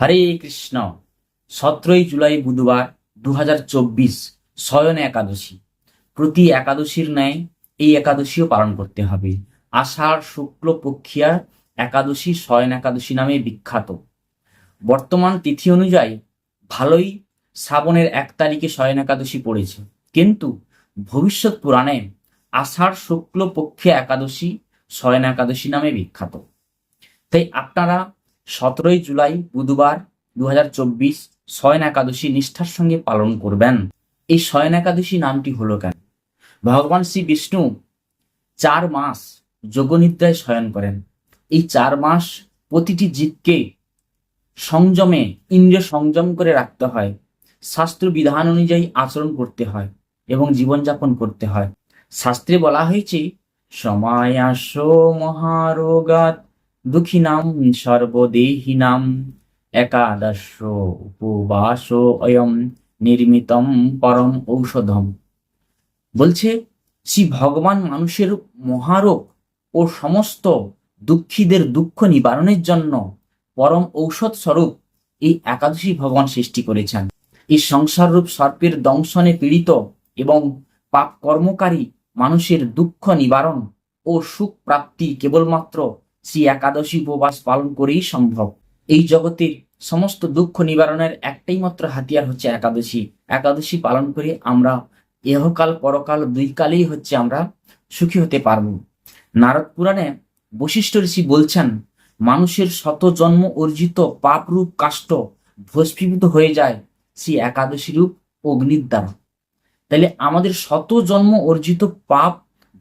হরে কৃষ্ণ। সতেরোই জুলাই বুধবার দু হাজার চব্বিশ শয়ন একাদশী। প্রতি একাদশীর ন্যায় এই একাদশীও পালন করতে হবে। আষাঢ় শুক্ল পক্ষিয়া একাদশী শয়ন একাদশী নামে বিখ্যাত। বর্তমান তিথি অনুযায়ী ভালোই শ্রাবণের এক তারিখে শয়ন একাদশী পড়েছে। কিন্তু ভবিষ্যৎ পুরাণে আষাঢ় শুক্ল পক্ষে একাদশী শয়ন একাদশী নামে বিখ্যাত। তাই আপনারা সতেরোই জুলাই বুধবার দু হাজার চব্বিশ শয়ন একাদশী নিষ্ঠার সঙ্গে পালন করবেন। এই শয়ন একাদশী নামটি হলো কেন? ভগবান শ্রী বিষ্ণু চার মাস যোগনিদ্রায় শয়ন করেন। এই চার মাস প্রতিটি জীবকে সংযমে, ইন্দ্রিয় সংযম করে রাখতে হয়। শাস্ত্র বিধান অনুযায়ী আচরণ করতে হয় এবং জীবনযাপন করতে হয়। শাস্ত্রে বলা হয়েছে সমায়াস মহারোগাত দুঃখিনাম সর্বদেহিনাম একাদশ উপবাস অয়ম নির্মিতম পরম ঔষধম। বলছে, শ্রী ভগবান মানুষের মহারোগ ও সমস্ত দুঃখীদের দুঃখ নিবারণের জন্য পরম ঔষধ স্বরূপ এই একাদশী ভগবান সৃষ্টি করেছেন। এই সংসার রূপ সর্পের দংশনে পীড়িত এবং পাপ কর্মকারী মানুষের দুঃখ নিবারণ ও সুখ প্রাপ্তি কেবলমাত্র শ্রী একাদশী উপবাস পালন করেই সম্ভব। এই জগতের সমস্ত দুঃখ নিবারণের একটাই মাত্র হাতিয়ার হচ্ছে একাদশী। একাদশী পালন করে আমরা এহকাল পরকাল, দুই কালেই হচ্ছে আমরা সুখী হতে পারব। নারদ পুরাণে বশিষ্ঠ ঋষি বলছেন, মানুষের শত জন্ম অর্জিত পাপ রূপ কাষ্ট ভস্মীভূত হয়ে যায় সেই একাদশী রূপ অগ্নির দ্বারা। তাহলে আমাদের শত জন্ম অর্জিত পাপ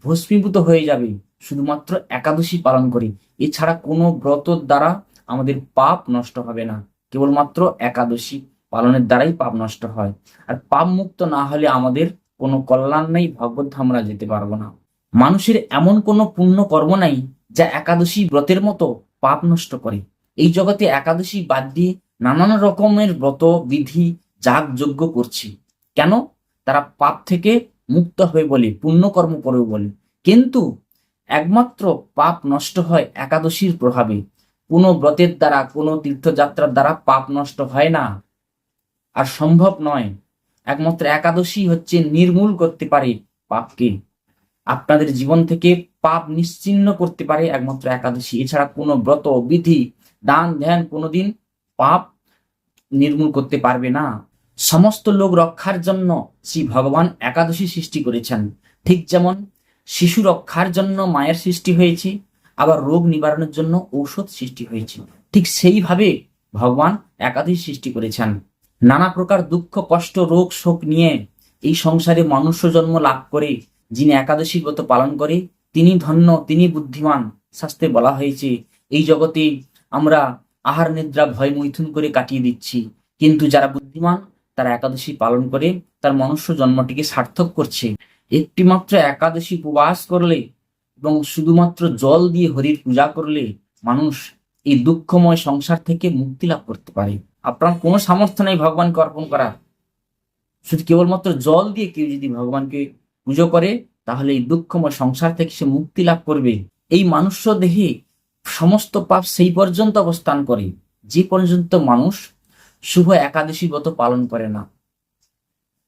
ভস্মীভূত হয়ে যাবে। শুধুমাত্র একাদশী পালন করি। এছাড়া কোনো ব্রতর দ্বারা আমাদের পাপ নষ্ট হবে না। কেবলমাত্র একাদশী পালনের দ্বারাই পাপ নষ্ট হয়। আর পাপ মুক্ত না হলে আমাদের কোনো কল্যাণ নেই, ভগবত আমরা যেতে পারব না। মানুষের এমন কোনো পুণ্য কর্ম নাই যা একাদশী ব্রতের মতো পাপ নষ্ট করে। এই জগতে একাদশী বাদ দিয়ে নানান রকমের ব্রত বিধি যাগ যজ্ঞ করছে। কেন? তারা পাপ থেকে মুক্ত হয়ে বলে পুণ্যকর্ম করবে বলে। কিন্তু একমাত্র পাপ নষ্ট হয় একাদশীর প্রভাবে। কোনো ব্রতের দ্বারা, কোনো তীর্থযাত্রার দ্বারা পাপ নষ্ট হয় না। আর সম্ভব নয়। একমাত্র একাদশী হচ্ছে নির্মূল করতে পারে পাপকে। আপনাদের জীবন থেকে পাপ নিশ্চিন্ন করতে পারে একমাত্র একাদশী। এছাড়া কোনো ব্রত, বিধি, দান, ধ্যান কোনোদিন পাপ নির্মূল করতে পারবে না। সমস্ত লোক রক্ষার জন্য শ্রী ভগবান একাদশী সৃষ্টি করেছেন। ঠিক যেমন শিশু রক্ষার জন্য মায়ের সৃষ্টি হয়েছে, আবার রোগ নিবারণের জন্য ঔষধ সৃষ্টি হয়েছে। ঠিক সেইভাবে ভগবান একাদশী সৃষ্টি করেছেন। নানা প্রকার দুঃখ, কষ্ট, রোগ, শোক নিয়ে এই সংসারে মনুষ্য জন্ম লাভ করে, যিনি একাদশী ব্রত পালন করে, তিনি ধন্য, তিনি বুদ্ধিমান, শাস্ত্রে বলা হয়েছে, এই জগতে আমরা আহার, নিদ্রা, ভয়, মৈথুন করে কাটিয়ে দিচ্ছি। কিন্তু যারা বুদ্ধিমান, তারা একাদশী পালন করে, তার মনুষ্য জন্মটিকে সার্থক করছে। একটি মাত্র একাদশী উপবাস করলে এবং শুধুমাত্র জল দিয়ে হরির পূজা করলে মানুষ এই দুঃখময় সংসার থেকে মুক্তি লাভ করতে পারে। আপনার কোনো সামর্থ্য নেই ভগবানকে অর্পণ করা শুধু কেবলমাত্র জল দিয়ে কেউ যদি ভগবানকে পুজো করে, তাহলে এই দুঃখময় সংসার থেকে সে মুক্তি লাভ করবে। এই মানুষ্য দেহে সমস্ত পাপ সেই পর্যন্ত অবস্থান করে, যে পর্যন্ত মানুষ শুভ একাদশী ব্রত পালন করে না।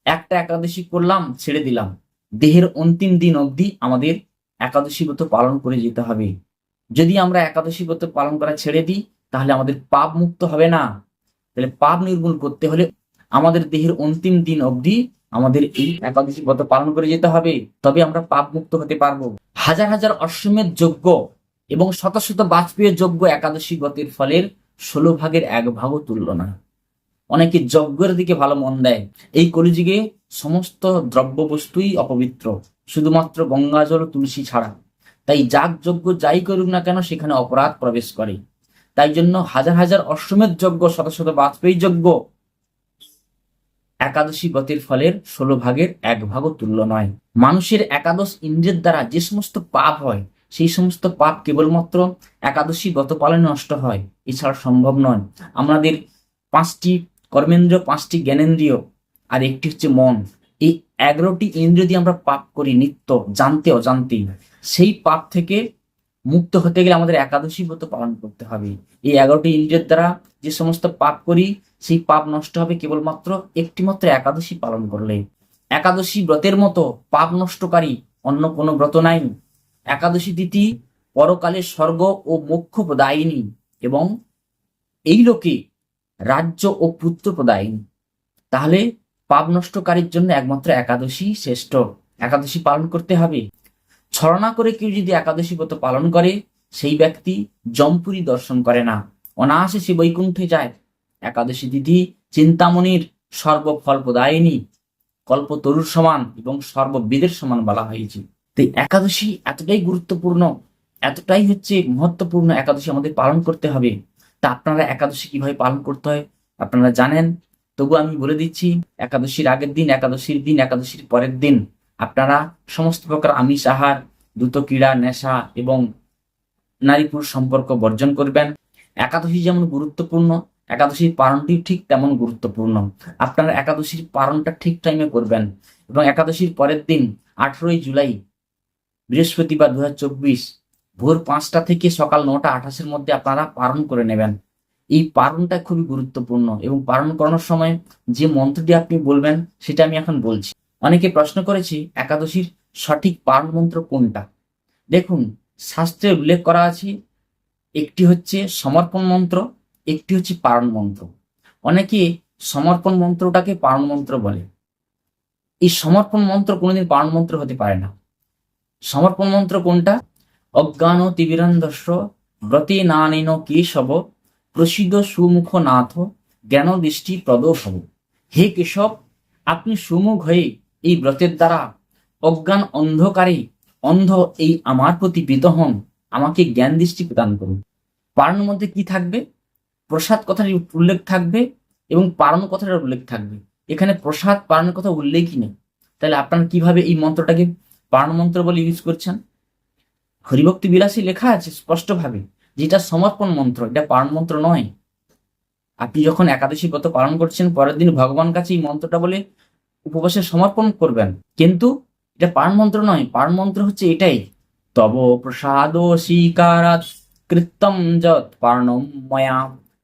একটা একাদশী করলাম, ছেড়ে দিলাম। দেহের অন্তিম দিন অবধি আমাদের একাদশী ব্রত পালন করে যেতে হবে। যদি আমরা একাদশী ব্রত পালন করা ছেড়ে দিই, তাহলে আমাদের পাপ মুক্ত হবে না। তাহলে পাপ নির্মূল করতে হলে আমাদের দেহের অন্তিম দিন অবধি আমাদের এই একাদশী ব্রত পালন করে যেতে হবে। তবে আমরা পাপ মুক্ত হতে পারব। হাজার হাজার অশ্বমেধ যজ্ঞ এবং শত শত বাজপেয়ীর যজ্ঞ একাদশী ব্রতের ফলের ষোলো ভাগের এক ভাগও তুলল না। অনেকে যজ্ঞের দিকে ভালো মন দেয়। এই কলিযুগে সমস্ত দ্রব্য বস্তুই অপবিত্র। শুধুমাত্র গঙ্গাজল তুলসী ছাড়া। তাই যাগ যজ্ঞ যাই করুক না কেন সেখানে অপরাধ প্রবেশ করে। তাই জন্য হাজার হাজার অশ্বমেধ যজ্ঞ, শত শত বাজপেয়ী যজ্ঞ একাদশী ব্রতের ফলের ষোলো ভাগের এক ভাগও তুল্য নয়। মানুষের একাদশ ইন্দ্রের দ্বারা যে সমস্ত পাপ হয়, সেই সমস্ত পাপ কেবলমাত্র একাদশী ব্রত পালনে নষ্ট হয়। এছাড়া সম্ভব নয়। আমাদের পাঁচটি কর্মেন্দ্রিয় পাঁচটি জ্ঞানেন্দ্রিয় আর একটি হচ্ছে মন। এই এগারোটি ইন্দ্রিয় দিয়ে আমরা পাপ করি, নিত্য, জানতে অজান্তেই সেই পাপ থেকে মুক্ত হতে গেলে আমাদের একাদশী ব্রত পালন করতে হবে। এই এগারোটি ইন্দ্রিয়ের দ্বারা যে সমস্ত পাপ করি, সেই পাপ নষ্ট হবে কেবলমাত্র একটিমাত্র একাদশী পালন করলে। একাদশী ব্রতের মতো পাপ নষ্টকারী অন্য কোনো ব্রত নাই। একাদশী তিথি পরকালে স্বর্গ ও মোক্ষ প্রদায়িনী এবং এই লোকে রাজ্য ও পুত্র প্রদায়িনী। তাহলে পাপ নষ্টকারীর জন্য একমাত্র একাদশী শ্রেষ্ঠ। একাদশী পালন করতে হবে। ছলনা করে কেউ যদি একাদশী ব্রত পালন করে, সেই ব্যক্তি জমপুরি দর্শন করে না। অনায়াসে সে বৈকুণ্ঠে যায়। একাদশী তিথি চিন্তামণির সর্বফল প্রদায়িনী। কল্পতরুর সমান এবং সর্ববেদের সমান বলা হয়েছে। তো এই একাদশী এতটাই গুরুত্বপূর্ণ, এতটাই হচ্ছে মহত্বপূর্ণ একাদশী আমাদের পালন করতে হবে। তা আপনারা একাদশী কীভাবে পালন করতে হয় আপনারা জানেন। তবু আমি বলে দিচ্ছি, একাদশীর আগের দিন, একাদশীর দিন, একাদশীর পরের দিন আপনারা সমস্ত প্রকার আমিষ আহার, দ্রুত ক্রীড়া, নেশা এবং নারী পুরুষ সম্পর্ক বর্জন করবেন। একাদশী যেমন গুরুত্বপূর্ণ, একাদশীর পালনটিও ঠিক তেমন গুরুত্বপূর্ণ। আপনারা একাদশীর পালনটা ঠিক টাইমে করবেন এবং একাদশীর পরের দিন আঠেরোই জুলাই বৃহস্পতিবার দু হাজার চব্বিশ ভোর পাঁচটা থেকে সকাল নটা আঠাশের মধ্যে আপনারা পালন করে নেবেন। এই পালনটা খুবই গুরুত্বপূর্ণ এবং পালন করানোর সময় যে মন্ত্রটি আপনি বলবেন, সেটা আমি এখন বলছি। অনেকে প্রশ্ন করেছি, একাদশীর সঠিক পালন মন্ত্র কোনটা? দেখুন, শাস্ত্রে উল্লেখ করা আছে, একটি হচ্ছে সমর্পণ মন্ত্র, একটি হচ্ছে পারণ মন্ত্র। অনেকে সমর্পণ মন্ত্রটাকে পারণ মন্ত্র বলে। এই সমর্পণ মন্ত্র কোনোদিন পারণ মন্ত্র হতে পারে না। সমর্পণ মন্ত্র কোনটা? অজ্ঞান তিবিরন্দস্য ব্রতে নানেন কেশব, প্রসিদ্ধ সুমুখ নাথ জ্ঞান দৃষ্টি ভব হে কেশব, আপনি সুমুখ হয়ে এই ব্রতের দ্বারা অজ্ঞান অন্ধকারে অন্ধ এই আমার প্রতি প্রীত হন, আমাকে জ্ঞান দৃষ্টি প্রদান করুন। পারণের মধ্যে কি থাকবে? প্রসাদ কথার উল্লেখ থাকবে এবং পারণ কথাটার উল্লেখ থাকবে। এখানে প্রসাদ, পারণের কথা উল্লেখই নেই। তাহলে আপনারা কীভাবে এই মন্ত্রটাকে পারণ মন্ত্র বলে ইউজ করছেন? হরিভক্তি বিলাসী লেখা আছে স্পষ্টভাবে, যেটা সমর্পণ মন্ত্র, এটা পারণ মন্ত্র নয়। আপনি যখন একাদশী ব্রত পালন করছেন, পরের দিন ভগবান কাছে এই মন্ত্রটা বলে উপবাসে সমর্পণ করবেন। কিন্তু এটা পারণ মন্ত্র নয় পারণ মন্ত্র হচ্ছে এটাই, তব প্রসাদ কৃত্তম যৎ পার্ণম ময়া,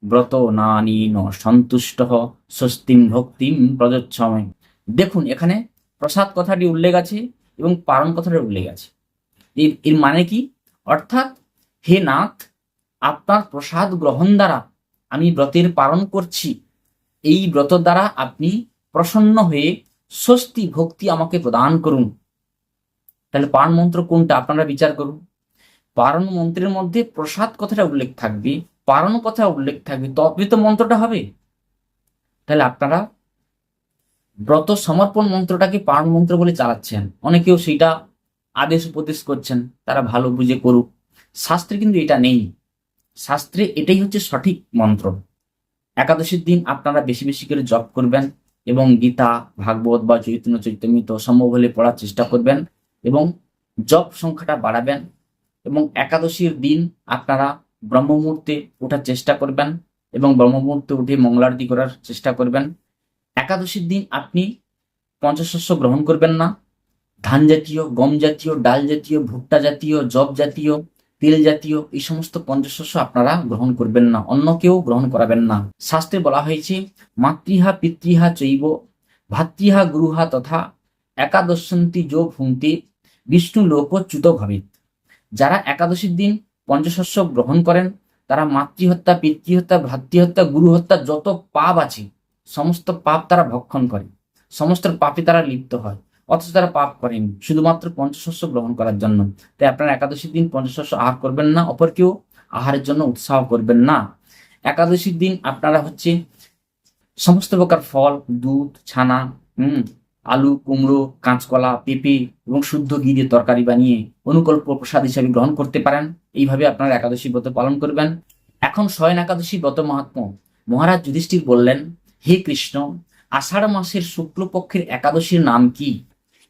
ব্রত নানীন সন্তুষ্ট স্বস্তিম ভক্তিম প্রযোচ্ছময় দেখুন, এখানে প্রসাদ কথাটি উল্লেখ আছে এবং পারণ কথাটি উল্লেখ আছে। এর মানে কি? অর্থাৎ, হে নাথ, আপনার প্রসাদ গ্রহণ দ্বারা আমি ব্রতের পালন করছি। এই ব্রত দ্বারা আপনি প্রসন্ন হয়ে স্বস্তি ভক্তি আমাকে প্রদান করুন। তাহলে পারণ মন্ত্র কোনটা? আপনারা বিচার করুন। পারণ মন্ত্রের মধ্যে প্রসাদ কথাটা উল্লেখ থাকবে, পারণ কথা উল্লেখ থাকবে তবে তো মন্ত্রটা হবে। তাহলে আপনারা ব্রত সমর্পণ মন্ত্রটাকে পারণ মন্ত্র বলে চালাচ্ছেন। অনেকেও সেইটা আদেশ উপদেশ করছেন, তারা ভালো বুঝে করুক। শাস্ত্রে কিন্তু এটা নেই। শাস্ত্রে এটাই হচ্ছে সঠিক মন্ত্র। একাদশীর দিন আপনারা বেশি বেশি করে জপ করবেন এবং গীতা, ভাগবত বা চৈতন্য, চৈতন্যিত সম্ভব হলে পড়ার চেষ্টা করবেন এবং জপ সংখ্যাটা বাড়াবেন এবং একাদশীর দিন আপনারা ব্রহ্মমুহূর্তে ওঠার চেষ্টা করবেন এবং ব্রহ্মমুহূর্তে উঠে মঙ্গলারতি করার চেষ্টা করবেন। একাদশীর দিন আপনি পঞ্চশস্য গ্রহণ করবেন না ধান জাতীয় গম জাতীয় ডাল জাতীয় ভুট্টা জাতীয় জব জাতীয় তেল জাতীয় এই সমস্ত পঞ্চশস্য আপনারা গ্রহণ করবেন না। অন্য কেউ গ্রহণ করাবেন না। শাস্ত্রে বলা হয়েছে, মাতৃহা পিতৃহা চৈব, ভাতৃহা গুরুহা তথা একাদশন্তি যো ভুঙ্ক্তি বিষ্ণু লোকচ্যুত ভবিত। যারা একাদশীর দিন পঞ্চশস্য গ্রহণ করেন, তারা মাতৃহত্যা, পিতৃহত্যা ভ্রাতৃহত্যা গুরু হত্যা যত পাপ আছে, সমস্ত পাপ তারা ভক্ষণ করে। সমস্ত পাপে তারা লিপ্ত হয়। অথচ তারা পাপ করেন, শুধুমাত্র পঞ্চশস্য গ্রহণ করার জন্য। তাই আপনারা একাদশীর দিন পঞ্চশস্য আহার করবেন না অপরকেও আহারের জন্য উৎসাহ করবেন না। একাদশীর দিন আপনারা হচ্ছে সমস্ত প্রকার ফল, দুধ, ছানা, হুম, আলু, কুমড়ো, কাঁচকলা, পেঁপে এবং শুদ্ধ ঘি দিয়ে তরকারি বানিয়ে অনুকল্প প্রসাদ হিসাবে গ্রহণ করতে পারেন। এইভাবে আপনারা একাদশী ব্রত পালন করবেন। এখন শয়ন একাদশী ব্রত মহাত্ম। মহারাজ যুধিষ্ঠির বললেন, হে কৃষ্ণ, আষাঢ় মাসের শুক্লপক্ষের একাদশীর নাম কি?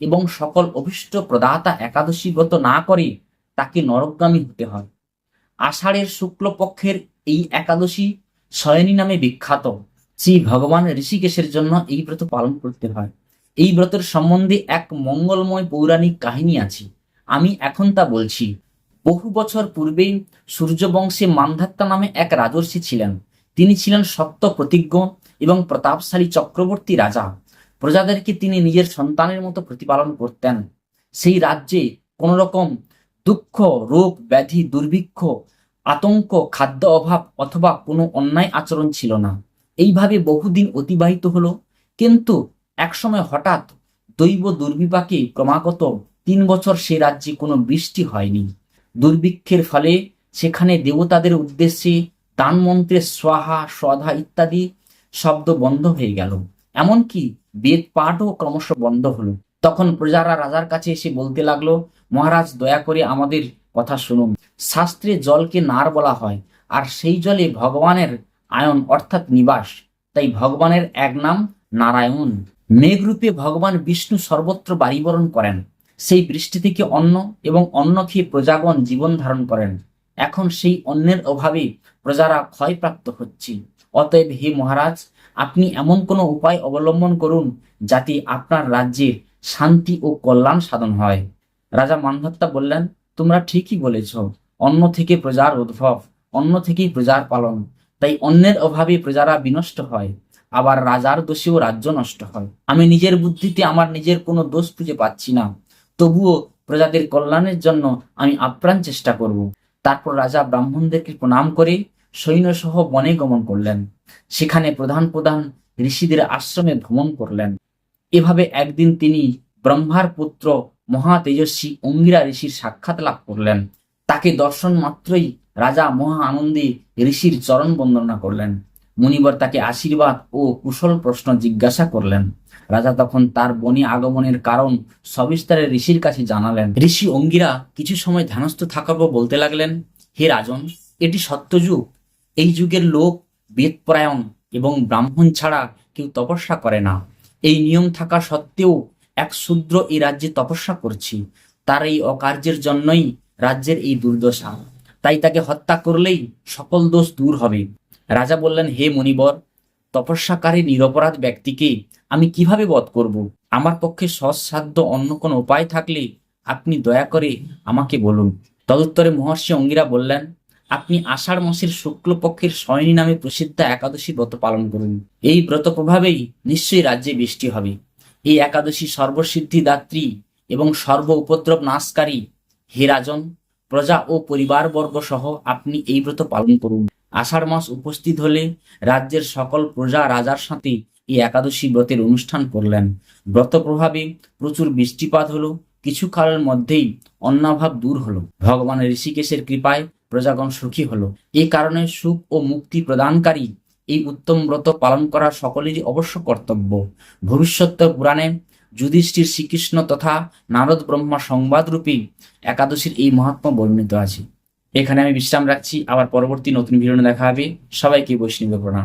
এবং সকল অভিষ্ট প্রদাতা একাদশী ব্রত না করে তাকে নরকগামী হতে হয়। আষাঢ়ের শুক্লপক্ষের এই একাদশী শয়নী নামে বিখ্যাত। শ্রী ভগবান ঋষিকেশের জন্য এই ব্রত পালন করতে হয়। এই ব্রতের সম্বন্ধে এক মঙ্গলময় পৌরাণিক কাহিনী আছে। আমি এখন তা বলছি। বহু বছর পূর্বেই সূর্যবংশে মান্ধাত্তা নামে এক রাজর্ষি ছিলেন। তিনি ছিলেন সত্য প্রতিজ্ঞ এবং প্রতাপশালী চক্রবর্তী রাজা। প্রজাদেরকে তিনি নিজের সন্তানের মতো প্রতিপালন করতেন। সেই রাজ্যে কোন রকম দুঃখ, রোগ, ব্যাধি, দুর্ভিক্ষ, আতঙ্ক, খাদ্য অভাব অথবা কোনো অন্যায় আচরণ ছিল না। এইভাবে বহুদিন অতিবাহিত হলো, কিন্তু একসময় হঠাৎ দৈব দুর্বিপাকে ক্রমাগত তিন বছর সে রাজ্যে কোনো বৃষ্টি হয়নি। দুর্ভিক্ষের ফলে সেখানে দেবতাদের উদ্দেশ্যে দান মন্ত্রের স্বাহা, স্বধা ইত্যাদি শব্দ বন্ধ হয়ে গেল। এমনকি বেদ পাঠও ক্রমশ বন্ধ হলো। তখন প্রজারা রাজার কাছে এসে বলতে লাগল, মহারাজ, দয়া করে আমাদের কথা শুনুন। শাস্ত্রে জলকে নার বলা হয়, আর সেই জলে ভগবানের আয়ন অর্থাৎ নিবাস। তাই ভগবানের এক নাম নারায়ণ। মেঘরূপে ভগবান বিষ্ণু সর্বত্র বাড়িবরণ করেন। সেই বৃষ্টি থেকে অন্ন এবং অন্ন খেয়ে প্রজাগণ জীবন ধারণ করেন। এখন সেই অন্যের অভাবে প্রজারা ক্ষয়প্রাপ্ত হচ্ছে অতএব হে মহারাজ আপনি এমন কোনো উপায় অবলম্বন করুন যাতে আপনার রাজ্যে শান্তি ও কল্যাণ সাধন হয়। রাজা মানভত্তা বললেন, তোমরা ঠিকই বলেছ অন্য থেকে প্রজার উদ্ভব অন্য থেকেই প্রজার পালন। তাই অন্যের অভাবে প্রজারা বিনষ্ট হয়, আবার রাজার দোষেও রাজ্য নষ্ট হয়। আমি নিজের বুদ্ধিতে আমার নিজের কোনো দোষ খুঁজে পাচ্ছি না। তবুও প্রজাদের কল্যাণের জন্য আমি আপ্রাণ চেষ্টা করব। তারপর রাজা ব্রাহ্মণদেরকে প্রণাম করে সৈন্যসহ বনে গমন করলেন। সেখানে প্রধান প্রধান ঋষিদের আশ্রমে ভ্রমণ করলেন। এভাবে একদিন তিনি ব্রহ্মার পুত্র মহা তেজস্বী অঙ্গিরা ঋষির সাক্ষাৎ লাভ করলেন। তাকে দর্শন মাত্রই রাজা মহা আনন্দে ঋষির চরণ বন্দনা করলেন। মুনিবর তাকে আশীর্বাদ ও কুশল প্রশ্ন জিজ্ঞাসা করলেন। রাজা তখন তার বনে আগমনের কারণ সবিস্তারে ঋষির কাছে জানালেন। ঋষি অঙ্গিরা কিছু সময় ধ্যানস্থ থাকার পর বলতে লাগলেন, হে রাজন, এটি সত্যযুগ। এই যুগের লোক বেদপরায়ণ এবং ব্রাহ্মণ ছাড়া কেউ তপস্যা করে না। এই নিয়ম থাকা সত্ত্বেও এক শূদ্র এই রাজ্যে তপস্যা করছি। তার এই অকার্যের জন্যই রাজ্যের এই দুর্দশা। তাই তাকে হত্যা করলেই সকল দোষ দূর হবে। রাজা বললেন, হে মণিবর, তপস্যাকারী নিরপরাধ ব্যক্তিকে আমি কীভাবে বধ করব? আমার পক্ষে সৎসাধ্য অন্য কোনো উপায় থাকলে আপনি দয়া করে আমাকে বলুন। তদুত্তরে মহর্ষি অঙ্গিরা বললেন আপনি আষাঢ় মাসের শুক্লপক্ষের শয়নী নামে প্রসিদ্ধ একাদশী ব্রত পালন করুন। এই ব্রত প্রভাবেই নিশ্চয়ই রাজ্যে বৃষ্টি হবে। এই একাদশী সর্বসিদ্ধি দাত্রী এবং সর্ব উপদ্রব নাশকারী হে রাজন প্রজা ও পরিবারবর্গ সহ আপনি এই ব্রত পালন করুন। আষাঢ় মাস উপস্থিত হলে রাজ্যের সকল প্রজা রাজার সাথে এই একাদশী ব্রতের অনুষ্ঠান করলেন। ব্রত প্রভাবে প্রচুর বৃষ্টিপাত হলো, কিছু কালের মধ্যেই অন্নাভাব দূর হলো। ভগবান ঋষিকেশের কৃপায় প্রজাগণ সুখী হলো। এই কারণে সুখ ও মুক্তি প্রদানকারী এই উত্তম ব্রত পালন করা সকলেরই অবশ্য কর্তব্য। ভবিষ্যৎ পুরাণে যুধিষ্ঠির শ্রীকৃষ্ণ তথা নারদ ব্রহ্মা সংবাদরূপী একাদশীর এই মহাত্মা বর্ণিত আছে। এখানে আমি বিশ্রাম রাখছি। আবার পরবর্তী নতুন ভিডিও দেখা হবে। সবাইকে বৈষ্ণব প্রণাম।